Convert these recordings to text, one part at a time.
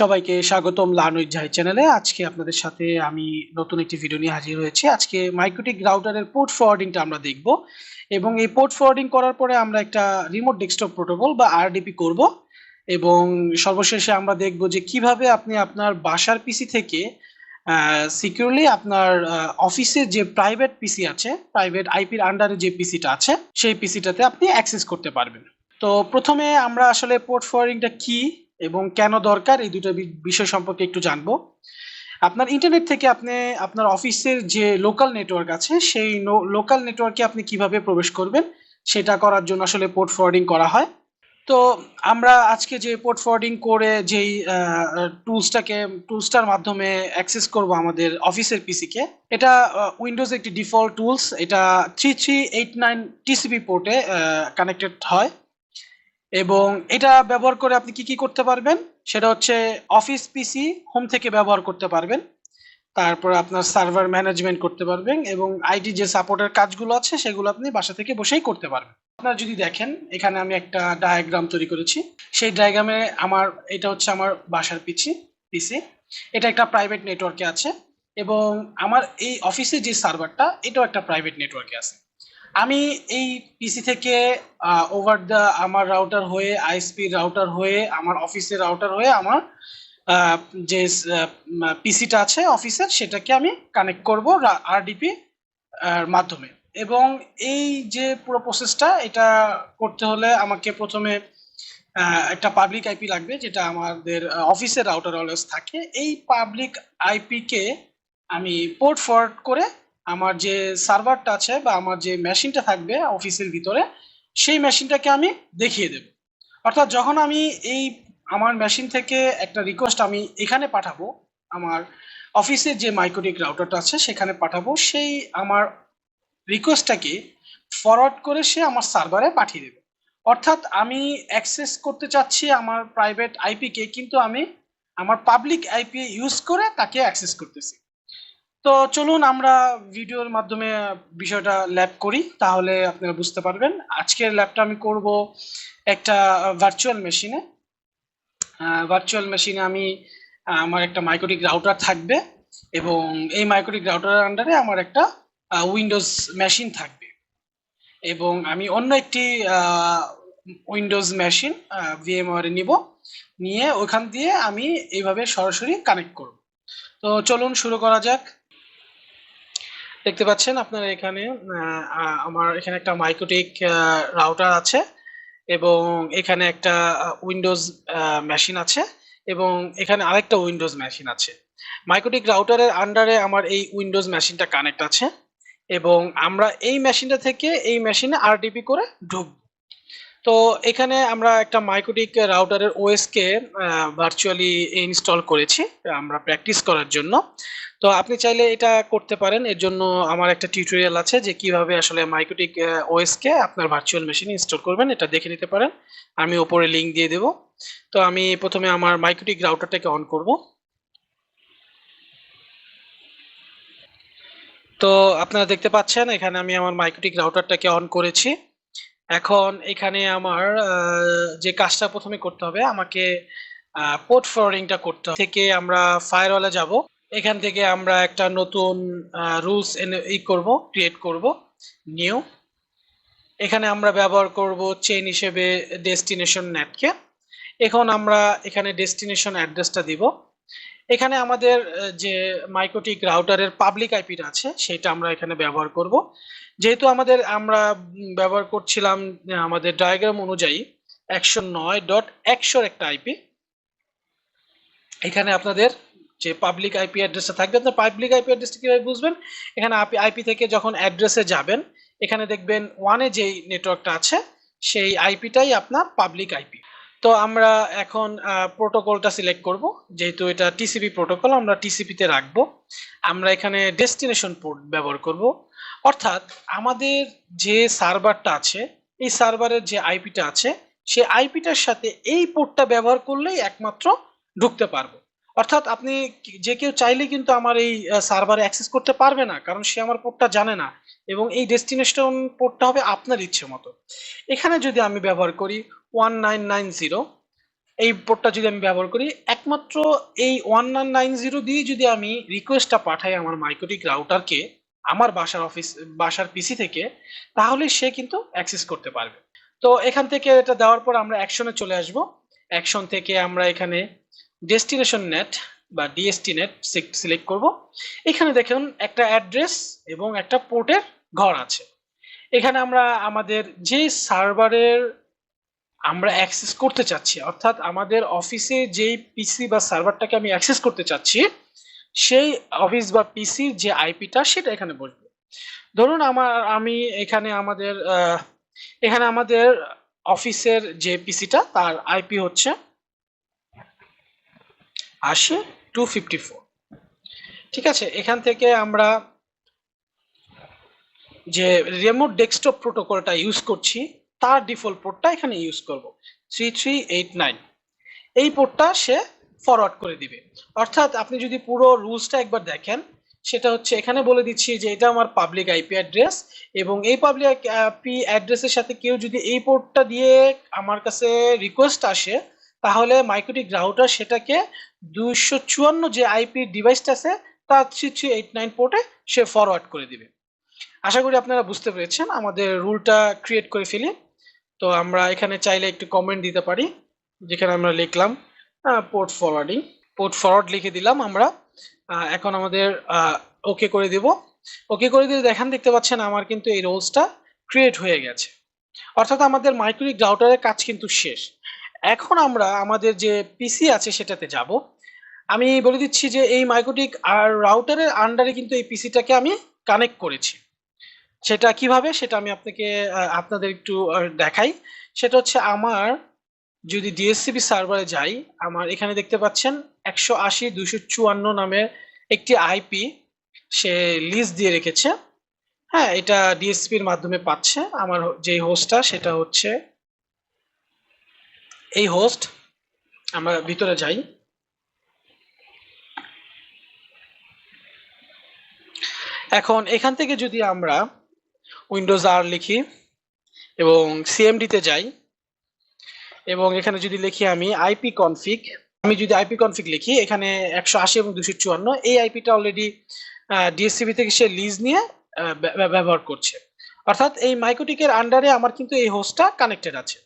সবাইকে স্বাগতম লানুইট জাহি চ্যানেলে। আজকে আপনাদের সাথে আমি নতুন একটি ভিডিও নিয়ে হাজির হয়েছি। আজকে মাইক্রোটিক রাউটারের পোর্ট ফরওয়ার্ডিংটা আমরা দেখব। এবং এই পোর্ট ফরওয়ার্ডিং করার পরে আমরা একটা রিমোট ডেস্কটপ প্রোটোকল বা আরডিপি করব। এবং সর্বশেষে আমরা দেখব যে কীভাবে আপনি আপনার বাসার পিসি থেকে সিকিউরলি আপনার অফিসের যে প্রাইভেট পিসি আছে প্রাইভেট আইপির আন্ডারে যে পিসিটা আছে, সেই পিসিটাতে আপনি অ্যাক্সেস করতে পারবেন। তো প্রথমে আমরা আসলে পোর্ট ফরওয়ার্ডিংটা কি এবং কেন দরকার, এই দুটো বিষয় সম্পর্কে একটু জানব। আপনার ইন্টারনেট থেকে আপনি, আপনার অফিসের যে লোকাল নেটওয়ার্ক আছে, সেই লোকাল নেটওয়ার্কে আপনি কীভাবে প্রবেশ করবেন, সেটা করার জন্য আসলে পোর্ট ফরওয়ার্ডিং করা হয়। তো আমরা আজকে যে পোর্ট ফরওয়ার্ডিং করে যেই টুলসটাকে, টুলসটার মাধ্যমে অ্যাক্সেস করব আমাদের অফিসের পিসিকে এটা উইন্ডোজ একটি ডিফল্ট টুলস এটা three three eight nine TCP পোর্টে connected হয়। এবং এটা ব্যবহার করে আপনি কি কি করতে পারবেন? সেটা হচ্ছে অফিস পিসি হোম থেকে ব্যবহার করতে পারবেন। তারপর আপনার সার্ভার ম্যানেজমেন্ট করতে পারবেন এবং আইটি যে সাপোর্টের কাজগুলো আছে, সেগুলো আপনি বাসা থেকে বসেই করতে পারবেন। আপনারা যদি দেখেন, এখানে আমি একটা ডায়াগ্রাম তৈরি করেছি। সেই ডায়াগ্রামে আমার, এটা হচ্ছে আমার বাসার পিসি পিসি। এটা একটা প্রাইভেট নেটওয়ার্কে আছে এবং আমার এই অফিসে যে সার্ভারটা, এটাও একটা প্রাইভেট নেটওয়ার্কে আছে। আমি এই পিসি থেকে ওভার দ্য আমার রাউটার হয়ে আইএসপি রাউটার হয়ে, আমার অফিসের রাউটার হয়ে আমার যে পিসিটা আছে অফিসের সেটাকে আমি কানেক্ট করব আরডিপি মাধ্যমে। এবং এই যে পুরো প্রসেসটা এটা করতে হলে আমাকে প্রথমে একটা পাবলিক আইপি লাগবে, যেটা আমাদের অফিসের রাউটার অলওয়েজ থাকে। এই পাবলিক আইপিকে আমি পোর্ট ফরওয়ার্ড করে আমার যে সার্ভারটা আছে বা আমার যে মেশিনটা থাকবে অফিসের ভিতরে, সেই মেশিনটাকে আমি দেখিয়ে দেব। অর্থাৎ যখন আমি এই আমার মেশিন থেকে একটা রিকোয়েস্ট আমি এখানে পাঠাবো, আমার অফিসের যে মাইক্রোটিক রাউটারটা আছে সেখানে পাঠাবো, সেই আমার রিকোয়েস্টটাকে ফরওয়ার্ড করে সে আমার সার্ভারে পাঠিয়ে দেবে। অর্থাৎ আমি অ্যাক্সেস করতে চাচ্ছি আমার প্রাইভেট আইপিকে কিন্তু আমি আমার পাবলিক আইপি ইউজ করে তাকে অ্যাক্সেস করতেছি। তো চলুন আমরা ভিডিওর মাধ্যমে বিষয়টা ল্যাব করি, তাহলে আপনারা বুঝতে পারবেন। আজকের ল্যাবটা আমি করব একটা ভার্চুয়াল মেশিনে ভার্চুয়াল মেশিনে আমি আমার একটা মাইক্রোটিক রাউটার থাকবে এবং এই মাইক্রোটিক রাউটারের আন্ডারে আমার একটা উইন্ডোজ মেশিন থাকবে। এবং আমি অন্য একটি উইন্ডোজ মেশিন ভিএমওয়ারে নিব। নিয়ে ওখান দিয়ে আমি এইভাবে সরাসরি কানেক্ট করব। তো চলুন শুরু করা যাক। দেখতে পাচ্ছেন আপনারা এখানে আমার এখানে একটা মাইক্রোটিক রাউটার আছে এবং এখানে একটা উইন্ডোজ মেশিন আছে এবং এখানে আরেকটা উইন্ডোজ মেশিন আছে। মাইক্রোটিক রাউটারের আন্ডারে আমার এই উইন্ডোজ মেশিনটা কানেক্ট আছে এবং আমরা এই মেশিনটা থেকে এই মেশিনে আরডিপি করে ঢুকব। তো এখানে আমরা একটা মাইক্রোটিক রাউটারের ওএসকে ভার্চুয়ালি ইনস্টল করেছি, আমরা প্র্যাকটিস করার জন্য। তো আপনি চাইলে এটা করতে পারেন। এর জন্য আমার একটা টিউটোরিয়াল আছে যে কীভাবে আসলে মাইক্রোটিক ওএসকে আপনার ভার্চুয়াল মেশিনে ইনস্টল করবেন। এটা দেখে নিতে পারেন। আমি ওপরে লিংক দিয়ে দেব। তো আমি প্রথমে আমার মাইক্রোটিক রাউটারটাকে অন করব। তো আপনারা দেখতে পাচ্ছেন, এখানে আমি আমার মাইক্রোটিক রাউটারটাকে অন করেছি। এখন এখানে আমার যে কাজটা প্রথমে করতে হবে, আমাকে পোর্ট ফরওয়ার্ডিংটা করতে হবে। থেকে আমরা ফায়ারওয়ালে যাব। এখান থেকে আমরা একটা নতুন রুলস ই করব ক্রিয়েট করব নিউ এখানে আমরা ব্যবহার করব চেইন হিসেবে ডেস্টিনেশন নেটকে এখন আমরা এখানে ডেস্টিনেশন অ্যাড্রেসটা দিব। এখানে আমাদের যে মাইক্রোটিক রাউটারের পাবলিক আইপিটা আছে, সেটা আমরা এখানে ব্যবহার করব। যেহেতু আমাদের, আমরা ব্যবহার করছিলাম আমাদের ডায়াগ্রাম অনুযায়ী একশো নয় ডট একশোর একটা আইপি। এখানে আপনাদের যে পাবলিক আইপি অ্যাড্রেসটা থাকবে, আপনার পাবলিক আইপি অ্যাড্রেসটা কীভাবে বুঝবেন? এখানে আইপি থেকে যখন অ্যাড্রেসে যাবেন, এখানে দেখবেন ওয়ানে যেই নেটওয়ার্কটা আছে, সেই আইপিটাই আপনার পাবলিক আইপি। তো আমরা এখন প্রোটোকলটা সিলেক্ট করব। যেহেতু এটা টিসিপি প্রোটোকল আমরা টিসিপিতে রাখব। আমরা এখানে ডেস্টিনেশন পোর্ট ব্যবহার করব। অর্থাৎ আমাদের যে সার্ভারটা আছে, এই সার্ভারের যে আইপিটা আছে সেই আইপিটার সাথে এই পোর্টটা ব্যবহার করলেই একমাত্র ঢুকতে পারব। অর্থাৎ আপনি যে কেউ চাইলে কিন্তু আমার এই সার্ভারে অ্যাক্সেস করতে পারবে না, কারণ সে আমার পোর্টটা জানে না। এবং এই ডেস্টিনেশন পোর্টটা হবে আপনার ইচ্ছে মতো। এখানে যদি আমি ব্যবহার করি ওয়ান নাইন নাইন জিরো এই পোর্টটা যদি আমি ব্যবহার করি, একমাত্র এই ওয়ান নাইন নাইন জিরো দিয়ে যদি আমি রিকোয়েস্টটা পাঠাই আমার মাইক্রোটিক রাউটারকে আমার বাসার অফিস বাসার পিসি থেকে, তাহলে সে কিন্তু অ্যাক্সেস করতে পারবে। তো এখান থেকে এটা দেওয়ার পর আমরা অ্যাকশনে চলে আসব। অ্যাকশন থেকে আমরা এখানে ডেস্টিনেশন নেট বা ডিএসটি নেট সিলেক্ট করব। এখানে দেখুন একটা অ্যাড্রেস এবং একটা পোর্টের ঘর আছে। এখানে আমরা আমাদের যে সার্ভারের আমরা অ্যাক্সেস করতে চাচ্ছি, অর্থাৎ আমাদের অফিসে যেই পিসি বা সার্ভারটাকে আমি অ্যাক্সেস করতে চাচ্ছি, সেই অফিস বা পিসির যে আইপিটা সেটা এখানে বসবে। ধরুন আমার, আমি এখানে আমাদের এখানে আমাদের অফিসের যে পিসিটা তার আইপি হচ্ছে আশি টু ফিফটি ফোর ঠিক আছে? এখান থেকে আমরা যে রিমোট ডেস্কটপ প্রোটোকলটা ইউজ করছি তার ডিফল্ট পোর্টটা এখানে ইউজ করব। থ্রি থ্রি এইট নাইন এই পোর্টটা সে ফরওয়ার্ড করে দিবে। অর্থাৎ আপনি যদি পুরো রুলসটা একবার দেখেন, সেটা হচ্ছে এখানে বলে দিচ্ছি যে এটা আমার পাবলিক আইপি অ্যাড্রেস এবং এই পাবলিক আইপি অ্যাড্রেসের সাথে কেউ যদি এই পোর্টটা দিয়ে আমার কাছে রিকোয়েস্ট আসে, তাহলে মাইক্রোটিক রাউটার সেটাকে দুইশো চুয়ান্ন যে আইপি ডিভাইসটা আছে, তার থ্রি থ্রি এইট নাইন পোর্টে সে ফরওয়ার্ড করে দিবে। আশা করি আপনারা বুঝতে পেরেছেন আমাদের রুলটা ক্রিয়েট করে ফেলি। তো আমরা এখানে চাইলে একটু কমেন্ট দিতে পারি, যেখানে আমরা লিখলাম পোর্ট ফরওয়ার্ডিং পোর্ট ফরওয়ার্ড লিখে দিলাম আমরা এখন আমাদের ওকে করে দিব। ওকে করে দিলে দেখান দেখতে পাচ্ছেন আমার কিন্তু এই রোলসটা ক্রিয়েট হয়ে গেছে। অর্থাৎ আমাদের মাইক্রোনিক রাউটারের কাজ কিন্তু শেষ। এখন আমরা আমাদের যে পিসি আছে সেটাতে যাব। আমি বলে দিচ্ছি যে এই মাইক্রোটিক আর রাউটারের আন্ডারে কিন্তু এই পিসিটাকে আমি কানেক্ট করেছি। সেটা কীভাবে? সেটা আমি আপনাকে আপনাদের একটু দেখাই। সেটা হচ্ছে আমার, যদি ডিএসসিবি সার্ভারে যাই, আমার এখানে দেখতে পাচ্ছেন একশো আশি দুশো চুয়ান্ন নামের একটি আইপি সে লিস্ট দিয়ে রেখেছে। হ্যাঁ এটা ডিএসপির মাধ্যমে পাচ্ছে। আমার যে হোস্টটা সেটা হচ্ছে এই হোস্ট আমরা ভিতরে যাই। এখন এখান থেকে যদি আমরা উইন্ডোজ আর লিখি এবং সিএমডিতে যাই এবং এখানে যদি লিখি আমি আইপি কনফিগ আমি যদি আইপি কনফিগ লিখি, এখানে একশো আশি এবং দুশো চুয়ান্ন, এই আইপিটা অলরেডি ডিএসসিবি থেকে সে লিজ নিয়ে ব্যবহার করছে। অর্থাৎ এই মাইক্রোটিকের আন্ডারে আমার কিন্তু এই হোস্টটা কানেক্টেড আছে।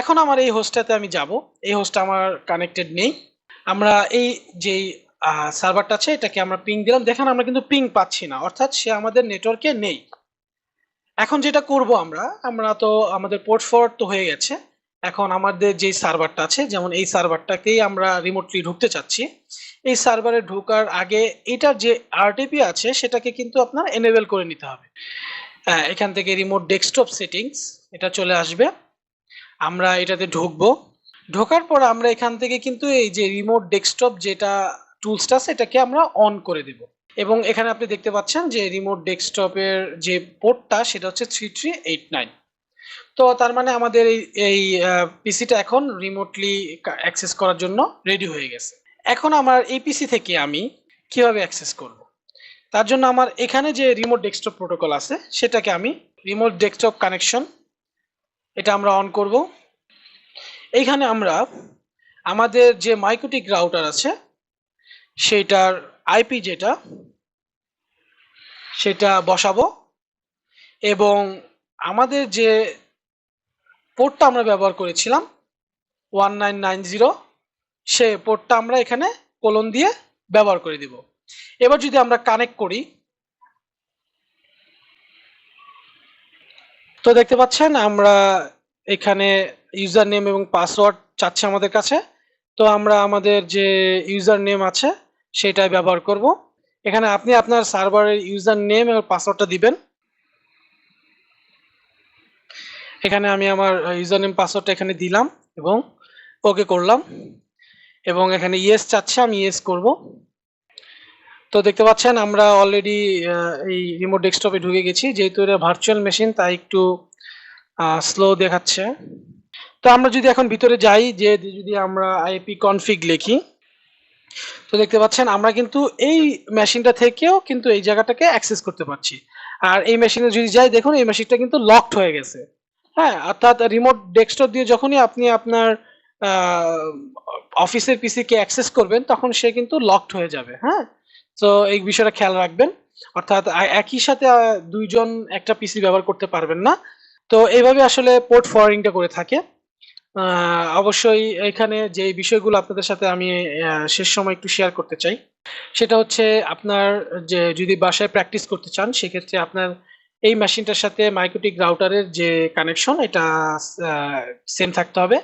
এখন আমার এই হোস্টটাতে আমি যাব। এই হোস্টটা আমার কানেক্টেড নেই। আমরা এই যেই সার্ভারটা আছে, এটাকে আমরা পিং দিলাম। দেখেন আমরা কিন্তু পিং পাচ্ছি না। অর্থাৎ সে আমাদের নেটওয়ার্কে নেই। এখন যেটা করব আমরা আমরা তো আমাদের পোর্ট ফরওয়ার্ড তো হয়ে গেছে। এখন আমাদের যেই সার্ভারটা আছে যেমন এই সার্ভারটাকেই আমরা রিমোটলি ঢুকতে চাচ্ছি। এই সার্ভারে ঢোকার আগে এটার যে আরটিপি আছে সেটাকে কিন্তু আপনার এনেবেল করে নিতে হবে। আহ, এখান থেকে রিমোট ডেস্কটপ সেটিংস এটা চলে আসবে। আমরা এটাতে ঢুকবো। ঢোকার পর আমরা এখান থেকে কিন্তু এই যে রিমোট ডেস্কটপ যেটা টুলসটা সেটাকে আমরা অন করে দেব। এবং এখানে আপনি দেখতে পাচ্ছেন যে রিমোট ডেস্কটপের যে পোর্টটা সেটা হচ্ছে থ্রি থ্রি এইট নাইন তো তার মানে আমাদের এই এই পিসিটা এখন রিমোটলি অ্যাক্সেস করার জন্য রেডি হয়ে গেছে। এখন আমার এই পিসি থেকে আমি কীভাবে অ্যাক্সেস করব? তার জন্য আমার এখানে যে রিমোট ডেস্কটপ প্রোটোকল আছে, সেটাকে আমি রিমোট ডেস্কটপ কানেকশন এটা আমরা অন করব। এইখানে আমরা আমাদের যে মাইক্রোটিক রাউটার আছে সেটার আইপি যেটা, সেটা বসাবো। এবং আমাদের যে পোর্টটা আমরা ব্যবহার করেছিলাম ওয়ান নাইন নাইন জিরো সে পোর্টটা আমরা এখানে কোলন দিয়ে ব্যবহার করে দিব। এবার যদি আমরা কানেক্ট করি, তো দেখতে পাচ্ছেন আমরা এখানে ইউজার নেম এবং পাসওয়ার্ড চাচ্ছে আমাদের কাছে। তো আমরা আমাদের যে ইউজার নেম আছে সেটাই ব্যবহার করব। এখানে আপনি আপনার সার্ভারের ইউজার নেম এবং পাসওয়ার্ডটা দিবেন। এখানে আমি আমার ইউজার নেম পাসওয়ার্ডটা এখানে দিলাম এবং ওকে করলাম। এবং এখানে ইয়েস চাচ্ছে, আমি ইয়েস করব। তো দেখতে পাচ্ছেন, আমরা অলরেডি এই রিমোট ডেস্কটপে ঢুকে গেছি। যেহেতু এটা ভার্চুয়াল মেশিন তাই একটু স্লো দেখাচ্ছে। তো আমরা যদি এখন ভিতরে যাই, যে যদি আমরা আইপি কনফিগ লিখি তো দেখতে পাচ্ছেন, আমরা কিন্তু এই মেশিনটা থেকেও কিন্তু এই জায়গাটাকে অ্যাক্সেস করতে পারছি। আর এই মেশিনে যদি যাই, দেখুন এই মেশিনটা কিন্তু লকড হয়ে গেছে। হ্যাঁ অর্থাৎ রিমোট ডেস্কটপ দিয়ে যখনই আপনি আপনার অফিসের পিসিকে অ্যাক্সেস করবেন, তখন সে কিন্তু লকড হয়ে যাবে হ্যাঁ? তো এই বিষয়টা খেয়াল রাখবেন। অর্থাৎ একই সাথে দুইজন একটা পিসি ব্যবহার করতে পারবেন না। তো এইভাবে আসলে পোর্ট ফরওয়ার্ডিংটা করে থাকে। অবশ্যই এখানে যে বিষয়গুলো আপনাদের সাথে আমি শেষ সময় একটু শেয়ার করতে চাই, সেটা হচ্ছে আপনার যে যদি বাসায় প্র্যাকটিস করতে চান, সেক্ষেত্রে আপনার এই মেশিনটার সাথে মাইক্রোটিক রাউটারের যে কানেকশন এটা সেম থাকতে হবে।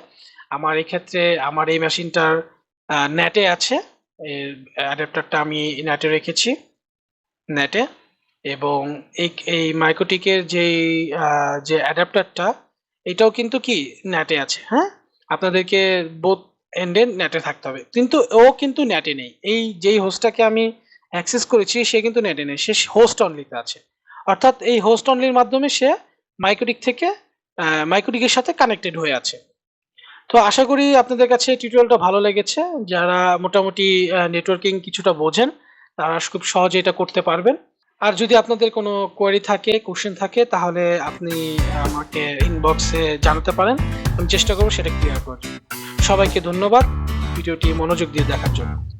আমার এই ক্ষেত্রে আমার এই মেশিনটার নেটে আছে। অ্যাডাপ্টারটা আমি নেটে রেখেছি নেটে এবং এই এই মাইক্রোটিকের যে যে অ্যাডাপ্টারটা এটাও কিন্তু কি নেটে আছে হ্যাঁ? আপনাদেরকে বোথ এন্ডে নেটে থাকতে হবে। কিন্তু ও কিন্তু নেটে নেই। এই যেই হোস্টটাকে আমি অ্যাক্সেস করেছি, সে কিন্তু নেটে নেই। সে হোস্ট অনলিতে আছে। অর্থাৎ এই হোস্ট অনলির মাধ্যমে সে মাইক্রোটিক থেকে মাইক্রোটিকের সাথে কানেক্টেড হয়ে আছে। তো আশা করি আপনাদের কাছে টিউটোরিয়ালটা ভালো লেগেছে। যারা মোটামুটি নেটওয়ার্কিং কিছুটা বোঝেন, তারা খুব সহজে এটা করতে পারবেন। আর যদি আপনাদের কোনো কোয়েরি থাকে কোশ্চেন থাকে, তাহলে আপনি আমাকে ইনবক্সে জানাতে পারেন। আমি চেষ্টা করব সেটা ক্লিয়ার করার সবাইকে ধন্যবাদ। ভিডিওটি মনোযোগ দিয়ে দেখার জন্য।